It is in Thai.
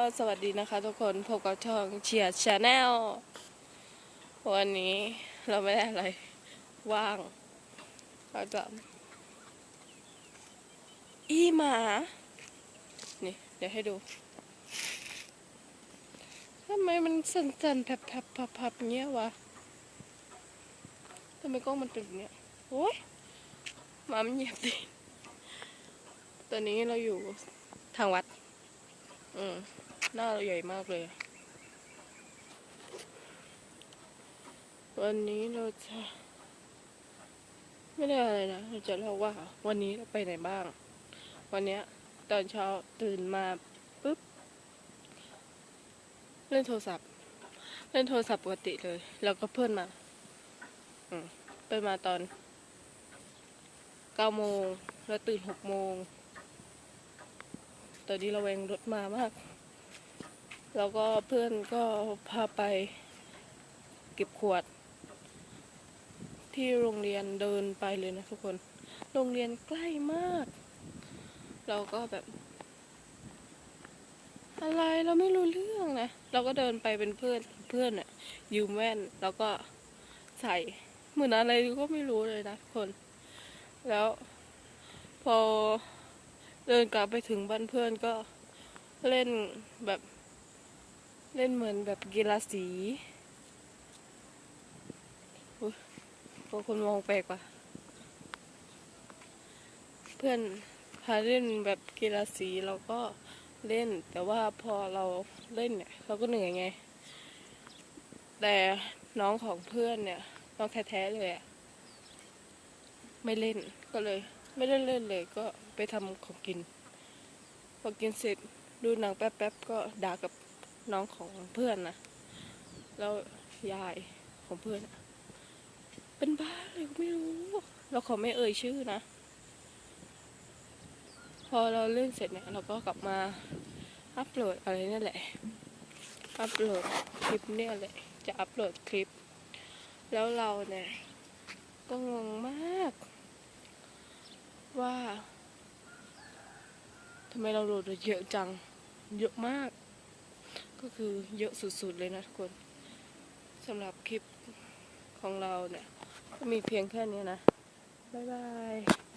ก็สวัสดีนะคะทุกคนพบกับช่องเชียร์ชาแนลวันนี้เราไม่ได้อะไร ว่าง เราจะ อีหมา นี่ เดี๋ยวให้ดูทำไมมันสั่นๆแผบๆพับๆเงี้ยวะทำไมกล้องมันเป็นเนี้ยโอ้ยหมามันเหยียบดิตอนนี้เราอยู่ทางวัด อืมหน้าเราใหญ่มากเลย วันนี้เราจะ ไม่ได้อะไรนะ เราจะเล่าว่า วันนี้เราไปไหนบ้าง วันเนี้ย ตอนเช้าตื่นมาปุ๊บ เล่นโทรศัพท์ เล่นโทรศัพท์ปกติเลย แล้วก็เพื่อนมา อืมเพื่อนมาตอนเก้าโมง แล้วตื่นหกโมง ตอนนี้เราแวงรถมามาก แล้วก็เพื่อนก็พาไปเก็บขวด ที่โรงเรียนเดินไปเลยนะทุกคน โรงเรียนใกล้มาก เราก็แบบ อะไรเราไม่รู้เรื่องนะ เราก็เดินไปเป็นเพื่อนเพื่อนอะยืมแว่นแล้วก็ใส่เหมือนอะไรก็ไม่รู้เลยนะทุกคน แล้วพอ เดินกลับไปถึงบ้านเพื่อนก็เล่นแบบเล่นเหมือนแบบกีฬาสีพวกคนมองแปลกปะเพื่อนพาเล่นแบบกีฬาสีเราก็เล่น แต่ว่าพอเราเล่นเนี่ย เราก็เหนื่อยไง แต่น้องของเพื่อนเนี่ย น้องแท้ๆเลยอะไม่เล่นก็เลย ไม่ได้เล่นเลยก็ไปทำของกิน พอกินเสร็จดูหนังแป๊บๆก็ด่ากับน้องของเพื่อนนะ แล้วยายของเพื่อนเป็นบ้าเลยก็ไม่รู้ เราขอไม่เอ่ยชื่อนะ พอเราเล่นเสร็จเนี่ยเราก็กลับมาอัปโหลดอะไรนี่นแหละ อัปโหลดคลิปเนี่ยแหละ จะอัปโหลดคลิป แล้วเราเนี่ย ก็งงมาก ว่าทำไมเราโหลดเยอะจัง เยอะมาก ก็คือเยอะสุดๆเลยนะทุกคนสำหรับคลิปของเราเนี่ย ก็มีเพียงแค่นี้นะ บ๊ายบาย